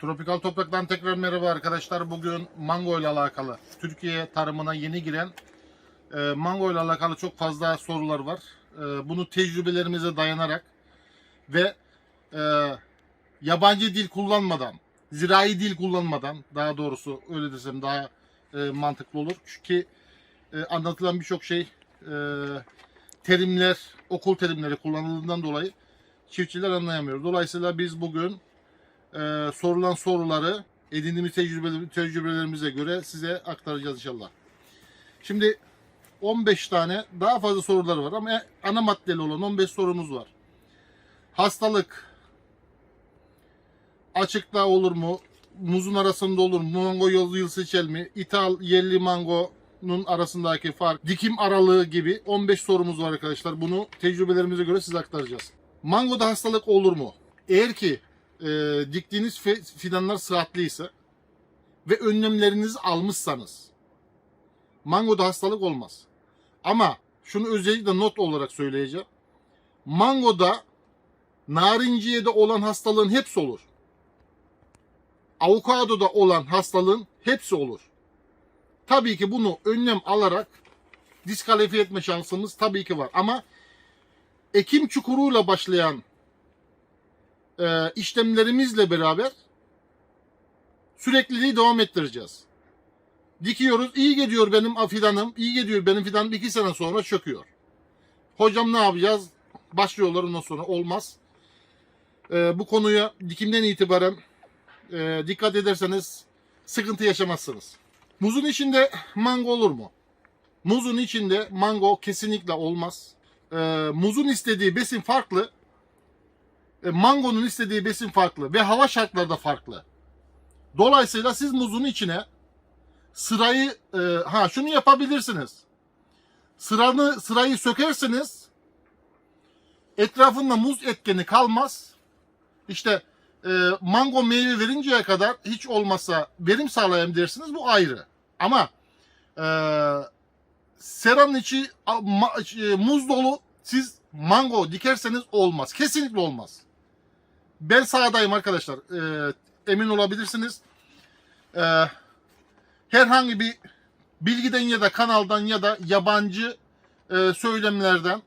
Tropikal Toprak'tan tekrar merhaba arkadaşlar. Bugün mango ile alakalı, Türkiye tarımına yeni giren e, mango ile alakalı çok fazla sorular var. E, bunu tecrübelerimize dayanarak ve e, yabancı dil kullanmadan, zirai dil kullanmadan, daha doğrusu öyle desem daha e, mantıklı olur. Çünkü e, anlatılan birçok şey e, terimler, okul terimleri kullanıldığından dolayı çiftçiler anlayamıyor. Dolayısıyla biz bugün e, sorulan soruları edindiğimiz tecrübe, tecrübelerimize göre size aktaracağız inşallah. Şimdi 15 tane daha fazla sorular var ama ana maddeli olan 15 sorumuz var. Hastalık açıkta olur mu? Muzun arasında olur mu? Mango yolu yıl seçel mi? İthal yerli mangonun arasındaki fark, dikim aralığı gibi 15 sorumuz var arkadaşlar. Bunu tecrübelerimize göre size aktaracağız. Mangoda hastalık olur mu? Eğer ki e, diktiğiniz fidanlar sıhhatliyse ve önlemlerinizi almışsanız mangoda hastalık olmaz. Ama şunu özellikle not olarak söyleyeceğim. Mangoda narinciyede olan hastalığın hepsi olur. Avokadoda olan hastalığın hepsi olur. Tabii ki bunu önlem alarak diskalifiye etme şansımız tabii ki var. Ama ekim çukuruyla başlayan e, işlemlerimizle beraber sürekliliği devam ettireceğiz. Dikiyoruz, iyi gidiyor benim fidanım, iyi gidiyor benim fidanım iki sene sonra çöküyor. Hocam ne yapacağız? Başlıyorlar ondan sonra olmaz. E, bu konuya dikimden itibaren e, dikkat ederseniz sıkıntı yaşamazsınız. Muzun içinde mango olur mu? Muzun içinde mango kesinlikle olmaz. E, muzun istediği besin farklı, e, mangonun istediği besin farklı ve hava şartları da farklı. Dolayısıyla siz muzun içine sırayı e, ha şunu yapabilirsiniz. Sıranı sırayı sökersiniz. Etrafında muz etkeni kalmaz. İşte e, mango meyve verinceye kadar hiç olmasa verim sağlayayım dersiniz bu ayrı. Ama e, seranın içi a, ma- e, muz dolu siz mango dikerseniz olmaz. Kesinlikle olmaz. Ben sahadayım arkadaşlar. E, emin olabilirsiniz. E, herhangi bir bilgiden ya da kanaldan ya da yabancı e, söylemlerden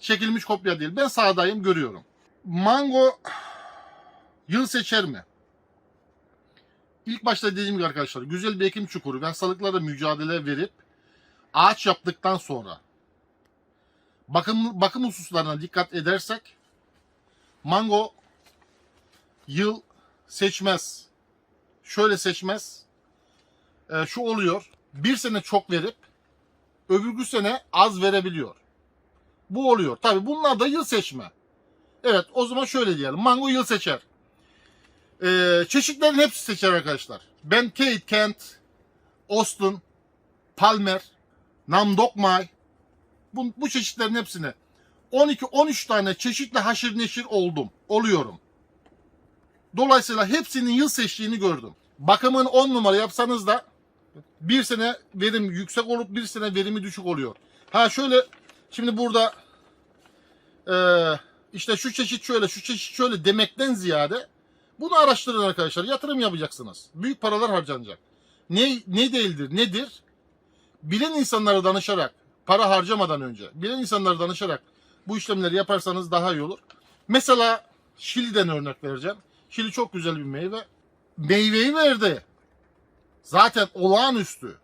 çekilmiş kopya değil. Ben sahadayım görüyorum. Mango yıl seçer mi? İlk başta dediğim gibi arkadaşlar güzel bir ekim çukuru ve hastalıklarla mücadele verip ağaç yaptıktan sonra bakım bakım hususlarına dikkat edersek mango yıl seçmez. Şöyle seçmez. Ee, şu oluyor. Bir sene çok verip öbürkü sene az verebiliyor. Bu oluyor. Tabi bunlar da yıl seçme. Evet o zaman şöyle diyelim. Mango yıl seçer. Ee, çeşitlerin hepsi seçer arkadaşlar. Ben Kate, Kent, Austin, Palmer, Namdokmay bu, bu çeşitlerin hepsine 12-13 tane çeşitli haşır neşir oldum. Oluyorum. Dolayısıyla hepsinin yıl seçtiğini gördüm. Bakımın 10 numara yapsanız da bir sene verim yüksek olup bir sene verimi düşük oluyor. Ha şöyle şimdi burada eee, işte şu çeşit şöyle şu çeşit şöyle demekten ziyade bunu araştırın arkadaşlar. Yatırım yapacaksınız. Büyük paralar harcanacak. Ne, ne değildir, nedir? Bilen insanlara danışarak, para harcamadan önce, bilen insanlara danışarak bu işlemleri yaparsanız daha iyi olur. Mesela Şili'den örnek vereceğim. Şili çok güzel bir meyve. Meyveyi verdi. Zaten olağanüstü.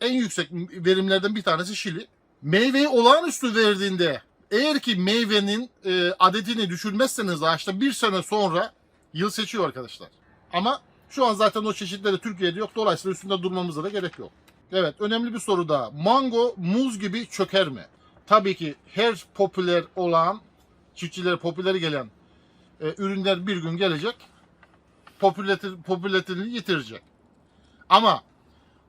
En yüksek verimlerden bir tanesi Şili. Meyveyi olağanüstü verdiğinde eğer ki meyvenin e, adetini düşürmezseniz ağaçta bir sene sonra yıl seçiyor arkadaşlar. Ama şu an zaten o çeşitleri Türkiye'de yok. Dolayısıyla üstünde durmamıza da gerek yok. Evet önemli bir soru daha. Mango muz gibi çöker mi? Tabii ki her popüler olan çiftçilere popüler gelen e, ürünler bir gün gelecek. Popülaritini, popülaritini yitirecek. Ama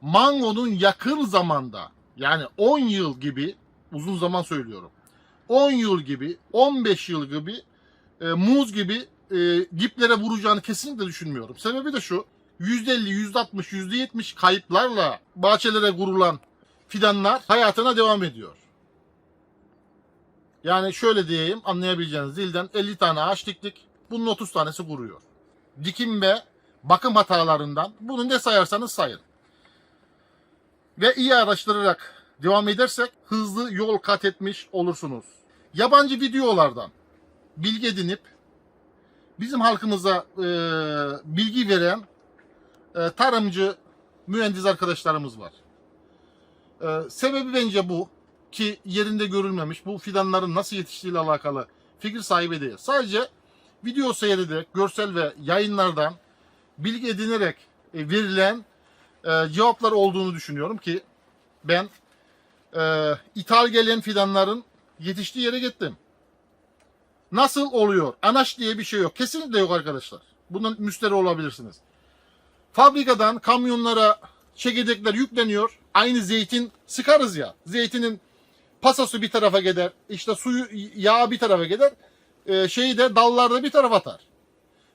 mangonun yakın zamanda yani 10 yıl gibi uzun zaman söylüyorum. 10 yıl gibi 15 yıl gibi e, muz gibi e, diplere vuracağını kesinlikle düşünmüyorum. Sebebi de şu. %50, %60, %70 kayıplarla bahçelere kurulan fidanlar hayatına devam ediyor. Yani şöyle diyeyim anlayabileceğiniz dilden 50 tane ağaç diktik. Bunun 30 tanesi kuruyor. Dikim ve bakım hatalarından bunu ne sayarsanız sayın. Ve iyi araştırarak devam edersek hızlı yol kat etmiş olursunuz. Yabancı videolardan bilgi edinip bizim halkımıza e, bilgi veren e, tarımcı mühendis arkadaşlarımız var. E, sebebi bence bu ki yerinde görülmemiş bu fidanların nasıl yetiştiğiyle alakalı fikir sahibi değil. Sadece video seyrederek, görsel ve yayınlardan bilgi edinerek e, verilen e, cevaplar olduğunu düşünüyorum ki ben e, ithal gelen fidanların yetiştiği yere gittim. Nasıl oluyor? Anaş diye bir şey yok. Kesinlikle yok arkadaşlar. Bundan müşteri olabilirsiniz. Fabrikadan kamyonlara çekirdekler yükleniyor. Aynı zeytin sıkarız ya. Zeytinin pasası bir tarafa gider. işte suyu yağı bir tarafa gider. Ee, şeyi de dallarda bir tarafa atar.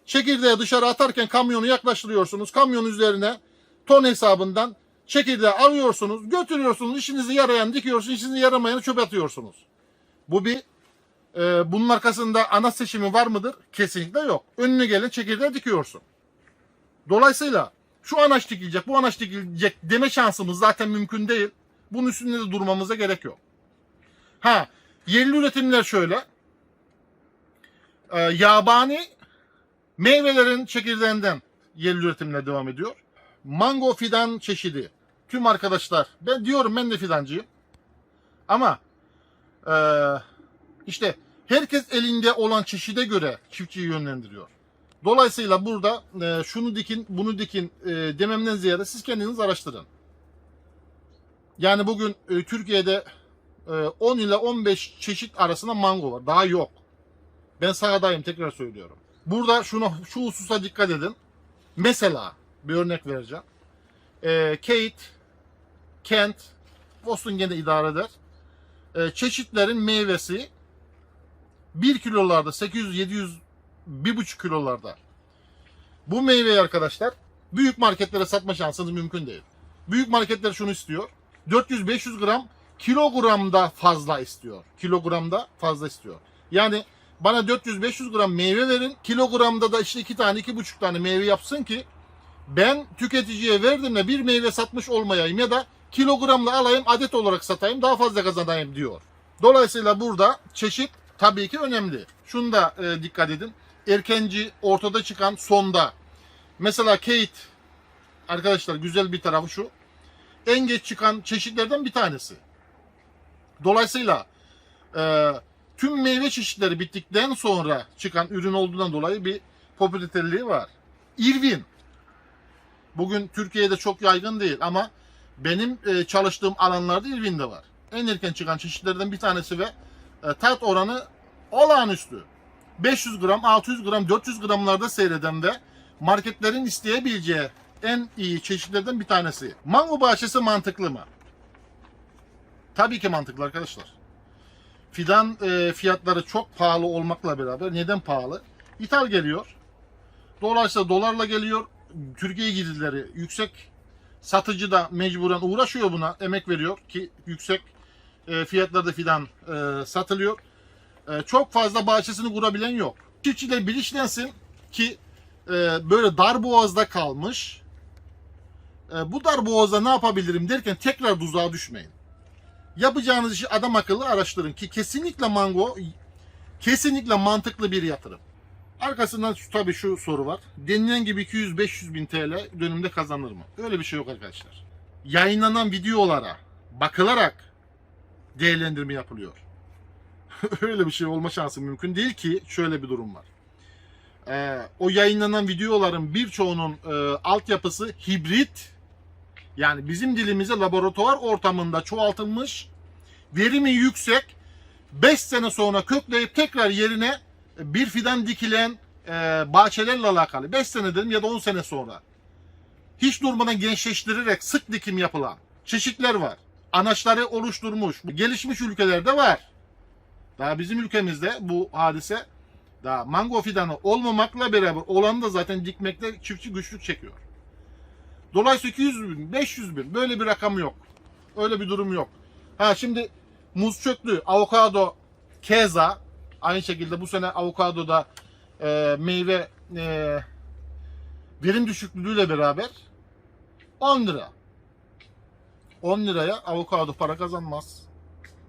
Çekirdeği dışarı atarken kamyonu yaklaştırıyorsunuz. Kamyon üzerine ton hesabından çekirdeği alıyorsunuz, götürüyorsunuz, işinizi yarayan dikiyorsunuz, işinizi yaramayanı çöpe atıyorsunuz. Bu bir e, bunun arkasında ana seçimi var mıdır? Kesinlikle yok. Önüne gelen çekirdeği dikiyorsun. Dolayısıyla şu anaç dikilecek, bu anaç dikilecek deme şansımız zaten mümkün değil. Bunun üstünde de durmamıza gerek yok. Ha, yerli üretimler şöyle. Ee, yabani meyvelerin çekirdeğinden yerli üretimler devam ediyor. Mango fidan çeşidi. Tüm arkadaşlar, ben diyorum ben de fidancıyım. Ama ee, işte herkes elinde olan çeşide göre çiftçiyi yönlendiriyor. Dolayısıyla burada e, şunu dikin, bunu dikin e, dememden ziyade siz kendiniz araştırın. Yani bugün e, Türkiye'de e, 10 ile 15 çeşit arasında mango var. Daha yok. Ben sahadayım tekrar söylüyorum. Burada şunu şu hususa dikkat edin. Mesela bir örnek vereceğim. E, Kate, Kent, Boston gene idare eder. E, çeşitlerin meyvesi 1 kilolarda 800 700 1,5 kilolarda. Bu meyveyi arkadaşlar büyük marketlere satma şansınız mümkün değil. Büyük marketler şunu istiyor. 400-500 gram kilogramda fazla istiyor. Kilogramda fazla istiyor. Yani bana 400-500 gram meyve verin. Kilogramda da işte 2 tane 2,5 tane meyve yapsın ki ben tüketiciye verdiğimde bir meyve satmış olmayayım ya da kilogramla alayım adet olarak satayım daha fazla kazanayım diyor. Dolayısıyla burada çeşit tabii ki önemli. Şunu da e, dikkat edin. Erkenci ortada çıkan sonda. Mesela Kate arkadaşlar güzel bir tarafı şu. En geç çıkan çeşitlerden bir tanesi. Dolayısıyla e, tüm meyve çeşitleri bittikten sonra çıkan ürün olduğundan dolayı bir popülariteliği var. Irvin. Bugün Türkiye'de çok yaygın değil ama benim e, çalıştığım alanlarda Irvin de var. En erken çıkan çeşitlerden bir tanesi ve e, tat oranı olağanüstü. 500 gram, 600 gram, 400 gramlarda seyreden ve marketlerin isteyebileceği en iyi çeşitlerden bir tanesi. Mango bahçesi mantıklı mı? Tabii ki mantıklı arkadaşlar. Fidan e, fiyatları çok pahalı olmakla beraber neden pahalı? İthal geliyor. Dolayısıyla dolarla geliyor. Türkiye girdileri yüksek. Satıcı da mecburen uğraşıyor buna. Emek veriyor ki yüksek e, fiyatlarda fidan e, satılıyor. E, çok fazla bahçesini kurabilen yok. Çiftçiler bilinçlensin ki e, böyle dar boğazda kalmış. E, bu dar boğazda ne yapabilirim derken tekrar tuzağa düşmeyin. Yapacağınız işi adam akıllı araştırın ki kesinlikle mango kesinlikle mantıklı bir yatırım. Arkasından şu, tabii şu soru var. Denilen gibi 200-500 bin TL dönümde kazanır mı? Öyle bir şey yok arkadaşlar. Yayınlanan videolara bakılarak değerlendirme yapılıyor. Öyle bir şey olma şansı mümkün değil ki şöyle bir durum var. Ee, o yayınlanan videoların birçoğunun e, altyapısı hibrit yani bizim dilimize laboratuvar ortamında çoğaltılmış verimi yüksek 5 sene sonra kökleyip tekrar yerine bir fidan dikilen e, bahçelerle alakalı 5 sene dedim ya da 10 sene sonra hiç durmadan gençleştirerek sık dikim yapılan çeşitler var. Anaçları oluşturmuş. Gelişmiş ülkelerde var. Daha bizim ülkemizde bu hadise daha mango fidanı olmamakla beraber olan da zaten dikmekte çiftçi güçlük çekiyor. Dolayısıyla 200 bin, 500 bin böyle bir rakam yok. Öyle bir durum yok. Ha şimdi muz çöklü, avokado keza aynı şekilde bu sene avokadoda e, meyve e, verim düşüklüğüyle beraber 10 lira. 10 liraya avokado para kazanmaz.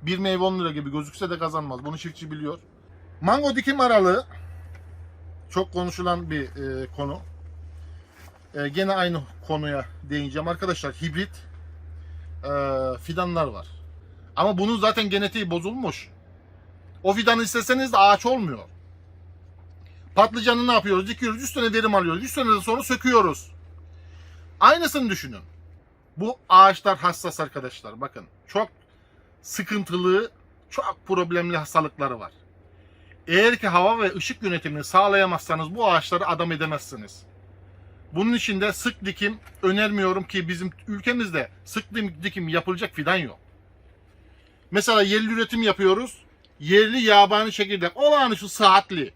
Bir meyve 10 lira gibi gözükse de kazanmaz. Bunu çiftçi biliyor. Mango dikim aralığı çok konuşulan bir e, konu. E, gene aynı konuya değineceğim. Arkadaşlar hibrit e, fidanlar var. Ama bunun zaten genetiği bozulmuş. O fidanı isteseniz de ağaç olmuyor. Patlıcanı ne yapıyoruz? Dikiyoruz. 100 sene verim alıyoruz. 100 sene sonra söküyoruz. Aynısını düşünün. Bu ağaçlar hassas arkadaşlar. Bakın çok sıkıntılı, çok problemli hastalıkları var. Eğer ki hava ve ışık yönetimini sağlayamazsanız bu ağaçları adam edemezsiniz. Bunun için de sık dikim önermiyorum ki bizim ülkemizde sık dikim yapılacak fidan yok. Mesela yerli üretim yapıyoruz. Yerli yabani çekirdek olağanüstü saatli.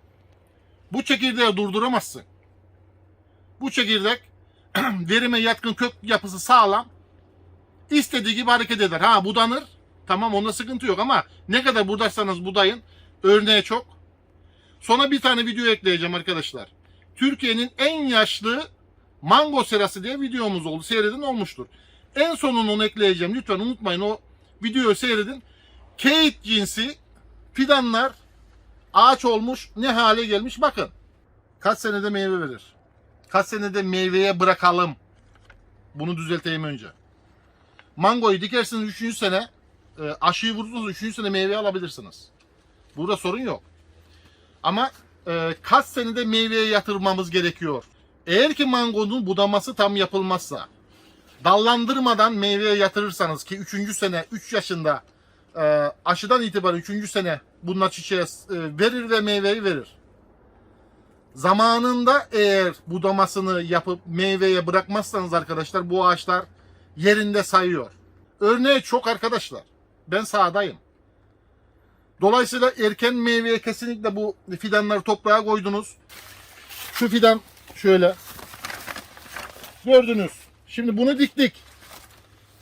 Bu çekirdeği durduramazsın. Bu çekirdek verime yatkın kök yapısı sağlam. İstediği gibi hareket eder. Ha budanır. Tamam onda sıkıntı yok ama ne kadar budarsanız budayın örneği çok. Sonra bir tane video ekleyeceğim arkadaşlar. Türkiye'nin en yaşlı mango serası diye videomuz oldu. Seyredin olmuştur. En sonunu onu ekleyeceğim. Lütfen unutmayın o videoyu seyredin. Kate cinsi fidanlar ağaç olmuş ne hale gelmiş bakın. Kaç senede meyve verir? Kaç senede meyveye bırakalım? Bunu düzelteyim önce. Mangoyu dikersiniz 3. sene e, aşıyı vurursunuz 3. sene meyve alabilirsiniz. Burada sorun yok. Ama e, kaç senede meyveye yatırmamız gerekiyor? Eğer ki mangonun budaması tam yapılmazsa dallandırmadan meyveye yatırırsanız ki 3. sene 3 yaşında e, aşıdan itibaren 3. sene bununla çiçeğe e, verir ve meyveyi verir. Zamanında eğer budamasını yapıp meyveye bırakmazsanız arkadaşlar bu ağaçlar yerinde sayıyor. Örneği çok arkadaşlar. Ben sahadayım. Dolayısıyla erken meyveye kesinlikle bu fidanları toprağa koydunuz. Şu fidan şöyle. Gördünüz. Şimdi bunu diktik.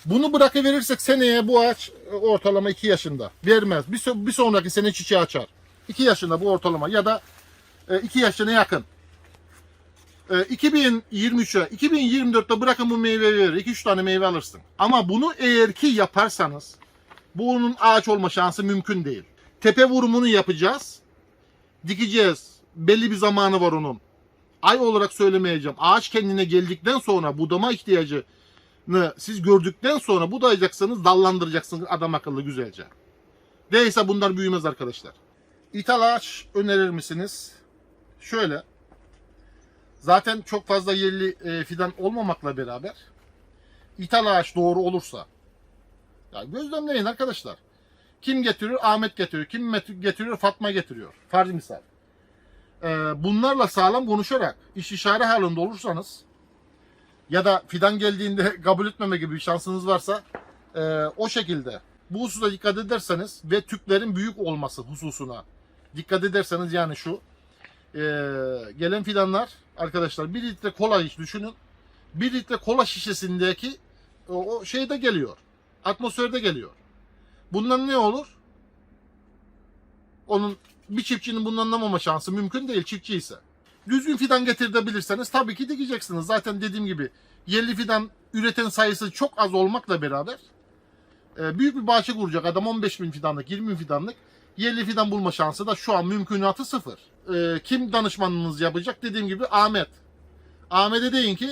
Bunu bırakıverirsek seneye bu ağaç ortalama 2 yaşında. Vermez. Bir, bir sonraki sene çiçeği açar. 2 yaşında bu ortalama ya da 2 yaşına yakın. E, 2023'e, 2024'te bırakın bu meyve verir. 2-3 tane meyve alırsın. Ama bunu eğer ki yaparsanız bunun ağaç olma şansı mümkün değil. Tepe vurumunu yapacağız. Dikeceğiz. Belli bir zamanı var onun. Ay olarak söylemeyeceğim. Ağaç kendine geldikten sonra budama ihtiyacını siz gördükten sonra budayacaksınız, dallandıracaksınız adam akıllı güzelce. Değilse bunlar büyümez arkadaşlar. İthal ağaç önerir misiniz? Şöyle. Zaten çok fazla yerli e, fidan olmamakla beraber ithal ağaç doğru olursa ya gözlemleyin arkadaşlar. Kim getiriyor? Ahmet getiriyor. Kim getiriyor? Fatma getiriyor. Farz misal. Ee, bunlarla sağlam konuşarak iş işare halinde olursanız ya da fidan geldiğinde kabul etmeme gibi bir şansınız varsa e, o şekilde bu hususa dikkat ederseniz ve tüplerin büyük olması hususuna dikkat ederseniz yani şu e, gelen fidanlar arkadaşlar 1 litre kola iç düşünün 1 litre kola şişesindeki o, o şeyde geliyor atmosferde geliyor. Bundan ne olur? Onun bir çiftçinin bundan anlamama şansı mümkün değil çiftçi ise. Düzgün fidan getirebilirseniz tabii ki dikeceksiniz. Zaten dediğim gibi yerli fidan üreten sayısı çok az olmakla beraber e, büyük bir bahçe kuracak adam 15 bin fidanlık 20 bin fidanlık yerli fidan bulma şansı da şu an mümkünatı sıfır. E, kim danışmanınız yapacak? Dediğim gibi Ahmet. Ahmet'e deyin ki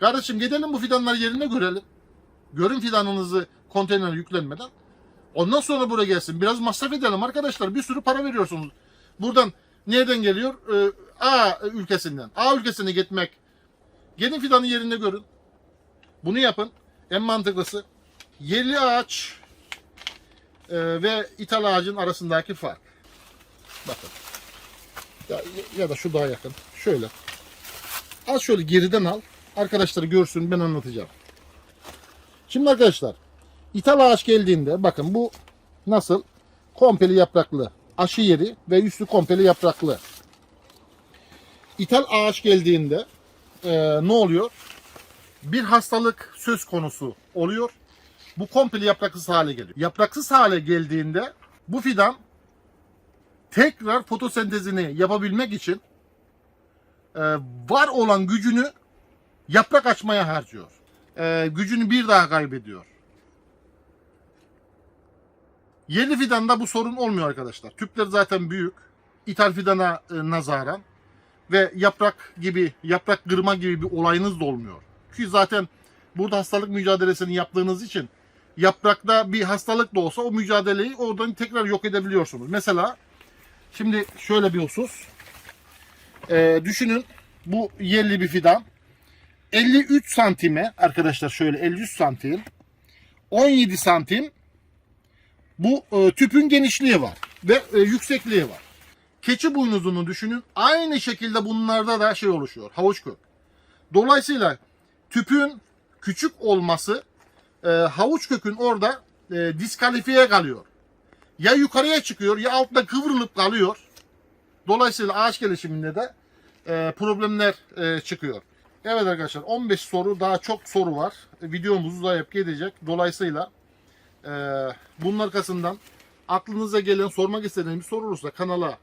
kardeşim gidelim bu fidanları yerine görelim. Görün fidanınızı konteynere yüklenmeden. Ondan sonra buraya gelsin. Biraz masraf edelim arkadaşlar. Bir sürü para veriyorsunuz. Buradan nereden geliyor? Ee, A ülkesinden. A ülkesine gitmek. Gelin fidanı yerinde görün. Bunu yapın. En mantıklısı. Yerli ağaç e, ve ithal ağacın arasındaki fark. Bakın. Ya, ya da şu daha yakın. Şöyle. Az şöyle geriden al. Arkadaşlar görsün ben anlatacağım. Şimdi arkadaşlar İthal ağaç geldiğinde bakın bu nasıl? Komple yapraklı. Aşı yeri ve üstü komple yapraklı. İthal ağaç geldiğinde e, ne oluyor? Bir hastalık söz konusu oluyor. Bu komple yapraksız hale geliyor. Yapraksız hale geldiğinde bu fidan tekrar fotosentezini yapabilmek için e, var olan gücünü yaprak açmaya harcıyor. Ee, gücünü bir daha kaybediyor. Yerli fidanda bu sorun olmuyor arkadaşlar. Tüpler zaten büyük. İthal fidana e, nazaran ve yaprak gibi, yaprak kırma gibi bir olayınız da olmuyor. Ki zaten burada hastalık mücadelesini yaptığınız için yaprakta bir hastalık da olsa o mücadeleyi oradan tekrar yok edebiliyorsunuz. Mesela şimdi şöyle bir husus. Ee, düşünün bu yerli bir fidan. 53 santime arkadaşlar şöyle 53 santim 17 santim bu e, tüpün genişliği var ve e, yüksekliği var. Keçi boynuzunu düşünün. Aynı şekilde bunlarda da şey oluşuyor. Havuç kök. Dolayısıyla tüpün küçük olması e, havuç kökün orada e, diskalifiye kalıyor. Ya yukarıya çıkıyor ya altta kıvrılıp kalıyor. Dolayısıyla ağaç gelişiminde de e, problemler e, çıkıyor. Evet arkadaşlar 15 soru daha çok soru var. E, videomuz uzayıp gidecek. Dolayısıyla e, bunun arkasından aklınıza gelen sormak istediğiniz bir soru olursa kanala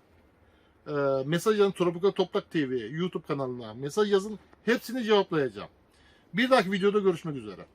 e, mesaj yazın Tropikal Toprak TV YouTube kanalına mesaj yazın. Hepsini cevaplayacağım. Bir dahaki videoda görüşmek üzere.